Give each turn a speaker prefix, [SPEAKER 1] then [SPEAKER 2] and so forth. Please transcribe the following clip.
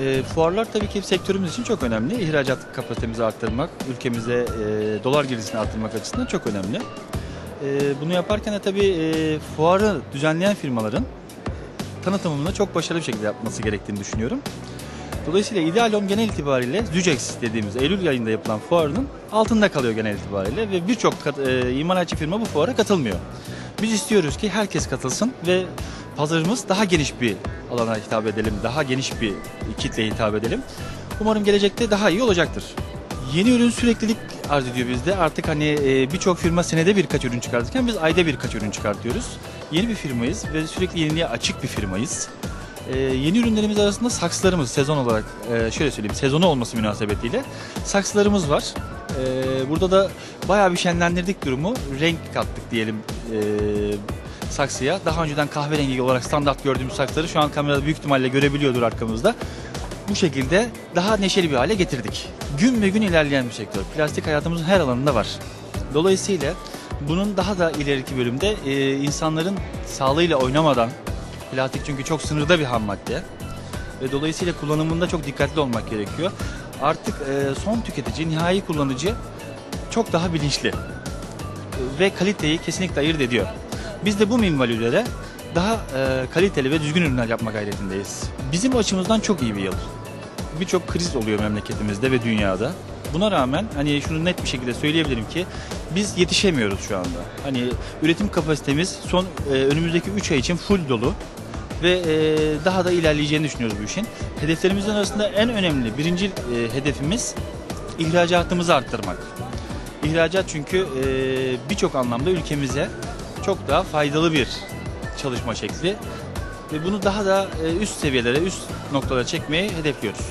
[SPEAKER 1] E, fuarlar tabii ki sektörümüz için çok önemli. İhracat kapasitemizi arttırmak, ülkemize e, dolar girdisini arttırmak açısından çok önemli. E, bunu yaparken de tabii e, fuarı düzenleyen firmaların tanıtımını çok başarılı bir şekilde yapması gerektiğini düşünüyorum. Dolayısıyla İdealom genel itibariyle Zücex dediğimiz Eylül ayında yapılan fuarının altında kalıyor genel itibariyle ve birçok e, imalatçı firma bu fuara katılmıyor. Biz istiyoruz ki herkes katılsın ve pazarımız daha geniş bir alana hitap edelim, daha geniş bir kitleye hitap edelim. Umarım gelecekte daha iyi olacaktır. Yeni ürün süreklilik arz ediyor bizde. Artık hani e, birçok firma senede birkaç ürün çıkartırken biz ayda birkaç ürün çıkartıyoruz. Yeni bir firmayız ve sürekli yeniliğe açık bir firmayız. Ee, yeni ürünlerimiz arasında saksılarımız sezon olarak e, şöyle söyleyeyim sezonu olması münasebetiyle saksılarımız var. Ee, burada da bayağı bir şenlendirdik durumu. Renk kattık diyelim e, saksıya. Daha önceden kahverengi olarak standart gördüğümüz saksıları şu an kamerada büyük ihtimalle görebiliyordur arkamızda. Bu şekilde daha neşeli bir hale getirdik. Gün ve gün ilerleyen bir sektör. Plastik hayatımızın her alanında var. Dolayısıyla bunun daha da ileriki bölümde e, insanların sağlığıyla oynamadan, plastik çünkü çok sınırda bir ham madde ve dolayısıyla kullanımında çok dikkatli olmak gerekiyor. Artık e, son tüketici, nihai kullanıcı çok daha bilinçli ve kaliteyi kesinlikle ayırt ediyor. Biz de bu minvalülere daha e, kaliteli ve düzgün ürünler yapma gayretindeyiz. Bizim açımızdan çok iyi bir yıl. Birçok kriz oluyor memleketimizde ve dünyada. Buna rağmen hani şunu net bir şekilde söyleyebilirim ki biz yetişemiyoruz şu anda. Hani üretim kapasitemiz son e, önümüzdeki 3 ay için full dolu ve e, daha da ilerleyeceğini düşünüyoruz bu işin. Hedeflerimizin arasında en önemli birinci e, hedefimiz ihracatımızı arttırmak. İhracat çünkü e, birçok anlamda ülkemize çok daha faydalı bir çalışma şekli ve bunu daha da e, üst seviyelere, üst noktalara çekmeyi hedefliyoruz.